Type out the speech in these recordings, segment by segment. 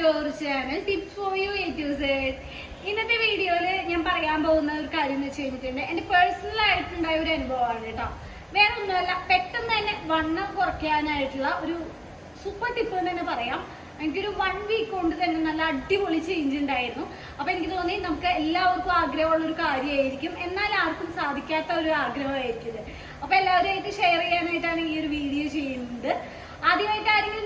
Tips for you ഇന്നത്തെ വീഡിയോയിൽ ഞാൻ പറയാൻ പോകുന്ന ഒരു കാര്യം എന്ന് വെച്ച് കഴിഞ്ഞിട്ടുണ്ട് എന്റെ പേഴ്സണൽ ആയിട്ടുണ്ടായ ഒരു അനുഭവമാണ് കേട്ടോ. വേറെ ഒന്നുമല്ല പെട്ടെന്ന് തന്നെ വണ്ണം കുറയ്ക്കാനായിട്ടുള്ള ഒരു സൂപ്പർ ടിപ്പ് എന്ന് തന്നെ പറയാം. എനിക്കൊരു വൺ വീക്ക് കൊണ്ട് തന്നെ നല്ല അടിപൊളി ചേഞ്ച് ഉണ്ടായിരുന്നു. അപ്പൊ എനിക്ക് തോന്നി നമുക്ക് എല്ലാവർക്കും ആഗ്രഹമുള്ള ഒരു കാര്യമായിരിക്കും. എന്നാൽ ആർക്കും സാധിക്കാത്ത ഒരു ആഗ്രഹമായിരിക്കും അപ്പൊ എല്ലാവരുമായിട്ട് ഷെയർ ചെയ്യാനായിട്ടാണ് ഈ ഒരു വീഡിയോ ചെയ്യുന്നത് ആദ്യമായിട്ട് ആരെങ്കിലും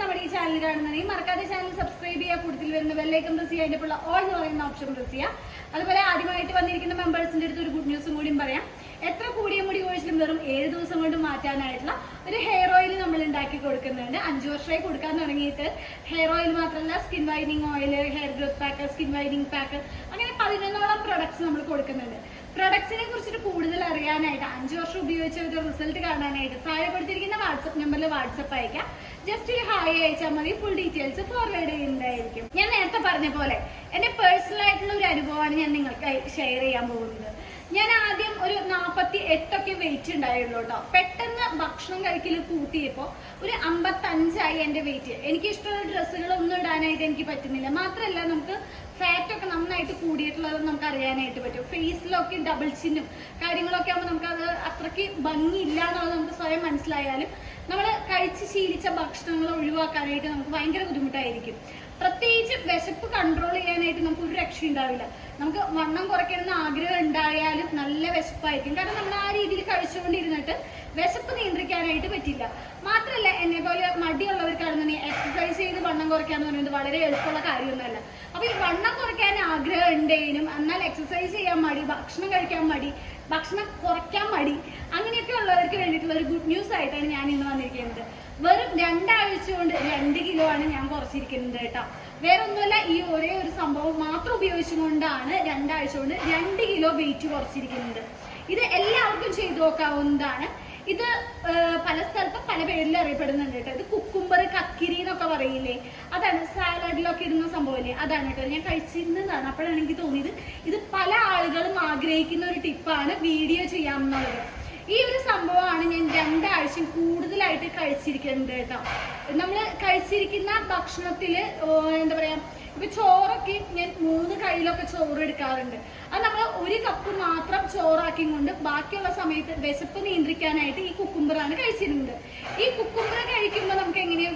ചാനൽ കാണുന്നുണ്ടെങ്കിൽ മറക്കാതെ ചാനൽ സബ്സ്ക്രൈബ് ചെയ്യുക. കൂടുതൽ വരുന്ന ബെല്ലൈക്കൺ പ്രസ് ചെയ്യുക. അതിന്റെ ഓൾ എന്ന് പറയുന്ന ഓപ്ഷൻ പ്രസ് ചെയ്യുക. അതുപോലെ ആദ്യമായിട്ട് വന്നിരിക്കുന്ന മെമ്പേഴ്സിന്റെ അടുത്ത് ഒരു ഗുഡ് ന്യൂസും കൂടിയും പറയാം. എത്ര കൂടിയ മുടി കോഴിച്ചിലും വെറും ഏഴ് ദിവസം കൊണ്ട് മാറ്റാനായിട്ടുള്ള ഒരു ഹെയർ ഓയിൽ നമ്മൾ ഉണ്ടാക്കി കൊടുക്കുന്നുണ്ട്. അഞ്ചു വർഷമായി കൊടുക്കാൻ തുടങ്ങിയിട്ട് ഹെയർ ഓയിൽ മാത്രമല്ല skin വൈനിങ് oil hair growth pack skin വൈനിങ് pack അങ്ങനെ പതിനൊന്നോളം പ്രൊഡക്ട്സ് നമ്മൾ കൊടുക്കുന്നുണ്ട്. പ്രൊഡക്ട്സിനെ കുറിച്ചിട്ട് കൂടുതൽ അറിയാനായിട്ട് അഞ്ചു വർഷം ഉപയോഗിച്ച ഒരു റിസൾട്ട് കാണാനായിട്ട് താഴെ കൊടുത്തിരിക്കുന്ന വാട്സപ്പ് നമ്പറിൽ വാട്സപ്പ് അയക്കാം. ജസ്റ്റ് ഒരു ഹായ് അയച്ചാൽ മതി. ഫുൾ ഡീറ്റെയിൽസ് ഫോർവേഡ് ചെയ്യുന്നതായിരിക്കും. ഞാൻ നേരത്തെ പറഞ്ഞ പോലെ എന്റെ പേഴ്സണൽ ആയിട്ടുള്ള ഒരു അനുഭവമാണ് ഞാൻ നിങ്ങൾക്ക് ഷെയർ ചെയ്യാൻ പോകുന്നത്. ഞാൻ ആദ്യം ഒരു നാൽപ്പത്തി എട്ടൊക്കെ വെയിറ്റ് ഉണ്ടായുള്ളൂ കേട്ടോ പെട്ടെന്ന് ഭക്ഷണം കഴിക്കൽ കൂട്ടിയപ്പോൾ ഒരു അമ്പത്തഞ്ചായി എന്റെ വെയിറ്റ് എനിക്ക് ഇഷ്ടമുള്ള ഡ്രസ്സുകളൊന്നും ഇടാനായിട്ട് എനിക്ക് പറ്റുന്നില്ല. മാത്രമല്ല നമുക്ക് ഫാറ്റ് ഒക്കെ നന്നായിട്ട് കൂടിയിട്ടുള്ളത് നമുക്ക് അറിയാനായിട്ട് പറ്റും. ഫേസിലൊക്കെ ഡബിൾ ചിന്നും കാര്യങ്ങളൊക്കെ ആകുമ്പോൾ നമുക്കത് അത് അത്രയ്ക്ക് ഭംഗിയില്ല എന്നുള്ളത് നമുക്ക് സ്വയം മനസ്സിലായാലും നമ്മൾ കഴിച്ച് ശീലിച്ച ഭക്ഷണങ്ങൾ ഒഴിവാക്കാനായിട്ട് നമുക്ക് ഭയങ്കര ബുദ്ധിമുട്ടായിരിക്കും. പ്രത്യേകിച്ച് വിശപ്പ് കൺട്രോൾ ചെയ്യാനായിട്ട് നമുക്ക് ഒരു രക്ഷ ഉണ്ടാവില്ല. നമുക്ക് വണ്ണം കുറയ്ക്കണമെന്ന് ആഗ്രഹം ഉണ്ടായാലും നല്ല വിശപ്പായിരിക്കും. കാരണം നമ്മൾ ആ രീതിയിൽ കഴിച്ചുകൊണ്ടിരുന്നിട്ട് വിശപ്പ് നിയന്ത്രിക്കാനായിട്ട് പറ്റില്ല. മാത്രമല്ല എന്നെ പോലെ മടിയുള്ളവർക്കാണെന്നുണ്ടെങ്കിൽ എക്സസൈസ് ചെയ്ത് വണ്ണം കുറയ്ക്കുക എന്ന് പറയുന്നത് വളരെ എളുപ്പമുള്ള കാര്യമൊന്നുമല്ല അപ്പൊ ഈ വണ്ണം കുറയ്ക്കാൻ ആഗ്രഹം ഉണ്ടെങ്കിലും എന്നാൽ എക്സസൈസ് ചെയ്യാൻ മടി ഭക്ഷണം കഴിക്കാൻ മടി ഭക്ഷണം കുറയ്ക്കാൻ മടി അങ്ങനെയൊക്കെ ഉള്ളവർക്ക് വേണ്ടിയിട്ടുള്ള ഒരു ഗുഡ് ന്യൂസ് ആയിട്ടാണ് ഞാൻ ഇന്ന് വന്നിരിക്കുന്നത്. വെറും രണ്ടാഴ്ച കൊണ്ട് രണ്ട് കിലോ ആണ് ഞാൻ കുറച്ചിരിക്കുന്നത് കേട്ടോ. വേറെ ഒന്നുമല്ല ഈ ഒരേ ഒരു സംഭവം മാത്രം ഉപയോഗിച്ചുകൊണ്ടാണ് രണ്ടാഴ്ച കൊണ്ട് രണ്ട് കിലോ വെയിറ്റ് കുറച്ചിരിക്കുന്നത്. ഇത് എല്ലാവർക്കും ചെയ്തു നോക്കാവുന്നതാണ്. ഇത് പല സ്ഥലത്തും പല പേരിൽ അറിയപ്പെടുന്നുണ്ട് കേട്ടോ. ഇത് കുക്കുംബർ കക്കിരി എന്നൊക്കെ പറയില്ലേ? അതാണ് സാലഡിലൊക്കെ ഇടുന്ന സംഭവമില്ലേ അതാണ് കേട്ടോ. ഞാൻ കഴിച്ചിരുന്നതാണ്. അപ്പോഴാണ് എനിക്ക് തോന്നിയത് ഇത് പല ആളുകളും ആഗ്രഹിക്കുന്ന ഒരു ടിപ്പാണ് വീഡിയോ ചെയ്യാമെന്നുള്ളത്. ഈ ഒരു സംഭവമാണ് ഞാൻ രണ്ടാഴ്ച കൂടുതലായിട്ട് കഴിച്ചിരിക്കുന്നത് കേട്ടോ. നമ്മൾ കഴിച്ചിരിക്കുന്ന ഭക്ഷണത്തിൽ എന്താ പറയുക ഇപ്പൊ ചോറൊക്കെ ഞാൻ മൂന്ന് കയ്യിലൊക്കെ ചോറ് എടുക്കാറുണ്ട്. അത് നമ്മൾ ഒരു കപ്പ് മാത്രം ചോറാക്കി കൊണ്ട് ബാക്കിയുള്ള സമയത്ത് വിശപ്പ് നിയന്ത്രിക്കാനായിട്ട് ഈ കുക്കുംബറാണ് കഴിച്ചിരുന്നത്. ഈ എങ്ങനെയാണ്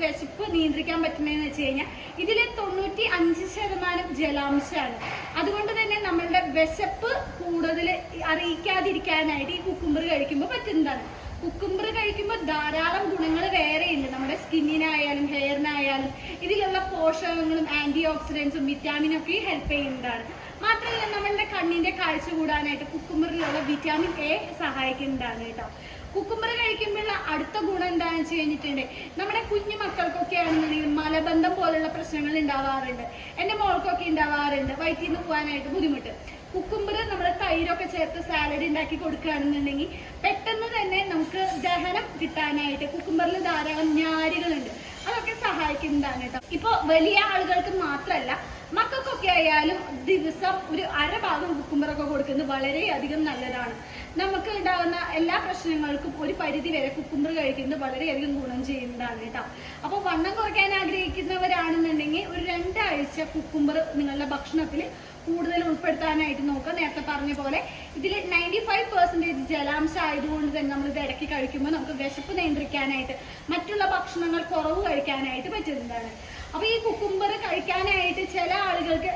വിശപ്പ് നിയന്ത്രിക്കാൻ പറ്റുന്നതെന്ന് വെച്ച് കഴിഞ്ഞാൽ ഇതിൽ തൊണ്ണൂറ്റി അഞ്ച് ശതമാനം ജലാംശമാണ്. അതുകൊണ്ട് തന്നെ നമ്മളുടെ വിശപ്പ് കൂടുതൽ അറിയിക്കാതിരിക്കാനായിട്ട് ഈ കുക്കുംബർ കഴിക്കുമ്പോൾ പറ്റുന്നതാണ്. കുക്കുംബർ കഴിക്കുമ്പോൾ ധാരാളം ഗുണങ്ങൾ വേറെയുണ്ട്. നമ്മുടെ സ്കിന്നിനായാലും ഹെയറിനായാലും ഇതിലുള്ള പോഷകങ്ങളും ആന്റി ഓക്സിഡൻസും വിറ്റാമിനും ഒക്കെ ഹെൽപ്പ് ചെയ്യുന്നതാണ്. മാത്രമല്ല നമ്മളുടെ കണ്ണിന്റെ കാഴ്ച കൂടാനായിട്ട് കുക്കുംബറിലുള്ള വിറ്റാമിൻ എ സഹായിക്കുന്നതാണ് കേട്ടോ. കുക്കുംബർ കഴിക്കുമ്പോഴുള്ള അടുത്ത ഗുണം എന്താണെന്ന് വെച്ച് കഴിഞ്ഞിട്ടുണ്ടെങ്കിൽ നമ്മുടെ കുഞ്ഞു മക്കൾക്കൊക്കെ ആണെന്നുണ്ടെങ്കിൽ മലബന്ധം പോലുള്ള പ്രശ്നങ്ങൾ ഉണ്ടാവാറുണ്ട്. എന്റെ മോൾക്കൊക്കെ ഉണ്ടാവാറുണ്ട്. വയറ്റിൽ നിന്ന് പോകാനായിട്ട് ബുദ്ധിമുട്ട്. കുക്കുമ്പർ നമ്മൾ തൈരൊക്കെ ചേർത്ത് സാലഡ് ഉണ്ടാക്കി കൊടുക്കുകയാണെന്നുണ്ടെങ്കിൽ പെട്ടെന്ന് തന്നെ നമുക്ക് ദഹനം കിട്ടാനായിട്ട് കുക്കുമ്പറിൽ ധാരാളം ഞാരുകളുണ്ട്. അതൊക്കെ സഹായിക്കുന്നതാണ് കേട്ടോ. ഇപ്പൊ വലിയ ആളുകൾക്ക് മാത്രമല്ല മക്കൾക്കൊക്കെ ആയാലും ദിവസം ഒരു അര ഭാഗം കുക്കുംബറൊക്കെ കൊടുക്കുന്നത് വളരെയധികം നല്ലതാണ്. നമുക്ക് ഉണ്ടാകുന്ന എല്ലാ പ്രശ്നങ്ങൾക്കും ഒരു പരിധി വരെ കുക്കുമ്പർ കഴിക്കുന്നത് വളരെയധികം ഗുണം ചെയ്യുന്നതാണ് കേട്ടോ. അപ്പോൾ വണ്ണം കുറയ്ക്കാൻ ആഗ്രഹിക്കുന്നവരാണെന്നുണ്ടെങ്കിൽ ഒരു രണ്ടാഴ്ച കുക്കുമ്പർ നിങ്ങളുടെ ഭക്ഷണത്തിൽ കൂടുതൽ ഉൾപ്പെടുത്താനായിട്ട് നോക്കുക. നേരത്തെ പറഞ്ഞ പോലെ ഇതിൽ നയന്റി ഫൈവ് പെർസെന്റേജ് ജലാംശം ആയതുകൊണ്ട് തന്നെ നമ്മൾ ഇത് ഇടയ്ക്ക് കഴിക്കുമ്പോൾ നമുക്ക് വിശപ്പ് നിയന്ത്രിക്കാനായിട്ട് മറ്റുള്ള ഭക്ഷണങ്ങൾ കുറവ് കഴിക്കാനായിട്ട് പറ്റുന്നതാണ്. അപ്പൊ ഈ കുക്കുംബർ കഴിക്കാനായിട്ട് ചില ആളുകൾക്ക്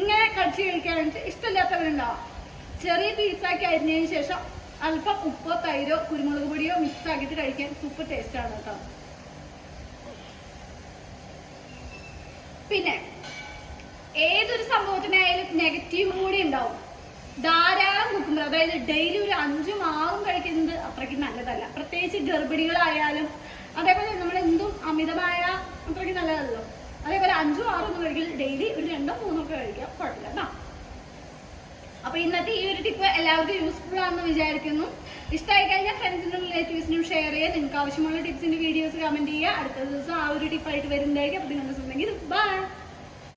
ഇങ്ങനെ കടിച്ചു കഴിക്കാനായിട്ട് ഇഷ്ടമില്ലാത്തവരുണ്ടാവും ചെറിയ പീസാക്കി അരിഞ്ഞതിന് ശേഷം അല്പം ഉപ്പോ തൈരോ കുരുമുളക് പൊടിയോ മിക്സ് കഴിക്കാൻ സൂപ്പർ ടേസ്റ്റ് ആണ് കേട്ടോ. പിന്നെ ഏതൊരു സംഭവത്തിനായാലും നെഗറ്റീവ് കൂടി ഉണ്ടാവും. ധാരാളം കുക്കുമ്പർ അതായത് ഡെയിലി ഒരു അഞ്ചും ആറും കഴിക്കുന്നത് അത്രയ്ക്ക് നല്ലതല്ല. പ്രത്യേകിച്ച് ഗർഭിണികളായാലും അതേപോലെ നമ്മൾ എന്തും അമിതമായ അത്രയ്ക്ക് നല്ലതല്ലോ അതേപോലെ അഞ്ചും ആറും ഒന്നും ഡെയിലി ഒരു രണ്ടോ മൂന്നോ ഒക്കെ കഴിക്കാം കുഴപ്പമില്ല കേട്ടോ അപ്പൊ ഇന്നത്തെ ഈ ഒരു ടിപ്പ് എല്ലാവർക്കും യൂസ്ഫുൾ ആണെന്ന് വിചാരിക്കുന്നു. ഇഷ്ടമായി കഴിഞ്ഞാൽ ഫ്രണ്ട്സിനും റിലേറ്റീവ്സിനും ഷെയർ ചെയ്യുക. നിങ്ങൾക്ക് ആവശ്യമുള്ള ടിപ്സിന്റെ വീഡിയോസ് കമന്റ് ചെയ്യുക. അടുത്ത ദിവസം ആ ഒരു ടിപ്പായിട്ട് വരുന്നതായിരിക്കും. അപ്പൊ നിങ്ങൾ ബൈ